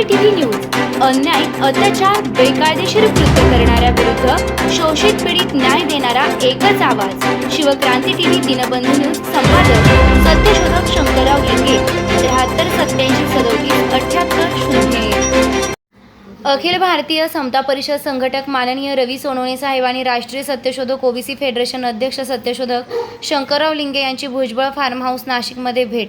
Shivkranti TV news अन्याय अत्याचार बेकायदेशीर कृत्य करणाऱ्या विरुद्ध शोषित पीडित न्याय देणारा एकच आवाज. शिवक्रांती टीव्ही दिनबंधू न्यूज संपादक सत्यशोधक शंकरराव लिंगे त्र्याहत्तर सत्याऐंशी सदोतीस अठ्याहत्तर शून्य अखिल भारतीय समता परिषद संघटक माननीय रवी सोनवणे साहेब आणि राष्ट्रीय सत्यशोधक ओबीसी फेडरेशन अध्यक्ष सत्यशोधक शंकरराव लिंगे यांची भुजबळ फार्म हाऊस नाशिकमध्ये भेट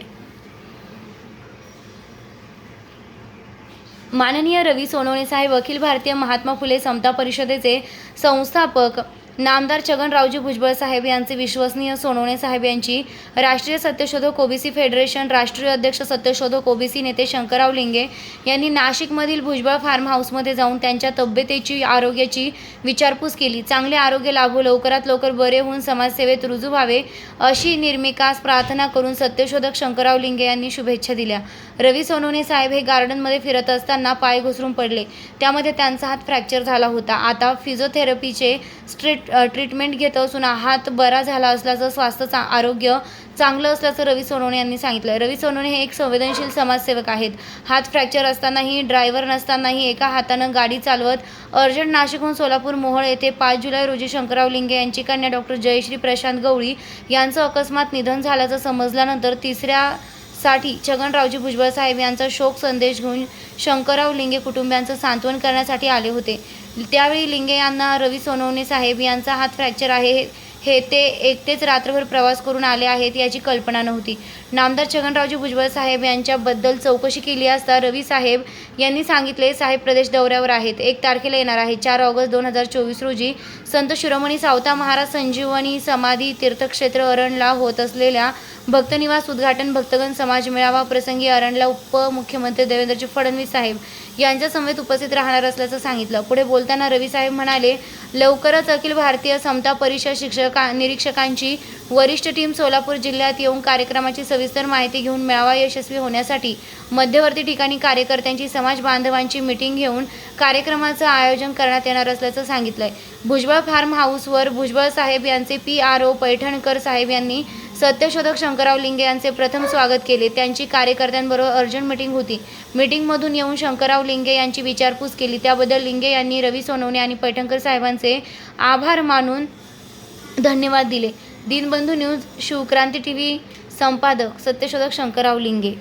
माननीय रवी सोनवणे साहेब अखिल भारतीय महात्मा फुले समता परिषदेचे संस्थापक नामदार छगनरावजी भुजबळ साहेब यांचे विश्वसनीय सोनवणे साहेब यांची राष्ट्रीय सत्यशोधक ओबीसी फेडरेशन राष्ट्रीय अध्यक्ष सत्यशोधक ओबीसी नेते शंकरराव लिंगे यांनी नाशिकमधील भुजबळ फार्म हाऊसमध्ये जाऊन त्यांच्या तब्येतीची आरोग्याची विचारपूस केली. चांगले आरोग्य लाभो लवकरात लवकर बरे होऊन समाजसेवेत रुजू व्हावे अशी निर्मिकास प्रार्थना करून सत्यशोधक शंकरराव लिंगे यांनी शुभेच्छा दिल्या. रवी सोनवणे साहेब हे गार्डनमध्ये फिरत असताना पाय घसरून पडले. त्यामध्ये त्यांचा हात फ्रॅक्चर झाला होता. आता फिजिओथेरपीचे स्ट्रीट ट्रीटमेंट घेत असून हात बरा झाला असल्याचं स्वास्थ्य चा आरोग्य चांगलं असल्याचं रवी सोनवणे यांनी सांगितलं. रवी सोनवणे हे एक संवेदनशील समाजसेवक आहेत. हात फ्रॅक्चर असतानाही ड्रायव्हर नसतानाही एका हातानं गाडी चालवत अर्जंट नाशिकहून सोलापूर मोहोळ येथे पाच जुलै रोजी शंकरराव लिंगे यांची कन्या डॉक्टर जयश्री प्रशांत गवळी यांचं अकस्मात निधन झाल्याचं समजल्यानंतर तिसऱ्या साठी छगनरावजी भुजबळ साहेब यांचा शोक संदेश घेऊन शंकरराव लिंगे कुटुंबियांचं सांत्वन करण्यासाठी आले होते. त्यावेळी लिंगे यांना रवी सोनवणे साहेब यांचा हात फ्रॅक्चर आहे हे ते एकटेच रात्रभर प्रवास करून आले आहेत याची कल्पना नव्हती. नामदार छगनरावजी भुजबळ साहेब यांच्याबद्दल चौकशी केली असता रवी साहेब यांनी सांगितले साहेब प्रदेश दौऱ्यावर आहेत. एक तारखेला येणार आहे चार ऑगस्ट दोन हजार चोवीस रोजी संत शिरोमणी सावता महाराज संजीवनी समाधी तीर्थक्षेत्र अरणला होत असलेल्या भक्तनिवास उद्घाटन भक्तगण समाज मेळावा प्रसंगी अरणला उपमुख्यमंत्री देवेंद्रजी फडणवीस साहेब यांच्या समेत उपस्थित राहणार असल्याचं सांगितलं. पुढे बोलताना रवी साहेब म्हणाले लवकरच अखिल भारतीय समता परिषद शिक्षका निरीक्षकांची वरिष्ठ टीम सोलापूर जिल्ह्यात येऊन कार्यक्रमाची सविस्तर माहिती घेऊन मेळावा यशस्वी होण्यासाठी मध्यवर्ती ठिकाणी कार्यकर्त्यांची समाज बांधवांची मिटिंग घेऊन कार्यक्रमाचं आयोजन करण्यात येणार असल्याचं सांगितलंय. भुजबळ फार्म हाऊसवर भुजबळ साहेब यांचे पी आर ओ पैठणकर साहेब यांनी सत्यशोधक शंकरराव लिंगे यांचे प्रथम स्वागत केले. त्यांची कार्यकर्त्यांबरोबर अर्जंट मीटिंग होती. मीटिंगमधून येऊन शंकरराव लिंगे यांची विचारपूस केली. त्याबद्दल लिंगे यांनी रवी सोनवणे आणि पैठणकर साहेबांचे आभार मानून धन्यवाद दिले. Dinbandhu news Shivkranti T V संपादक सत्यशोधक शंकरराव लिंगे.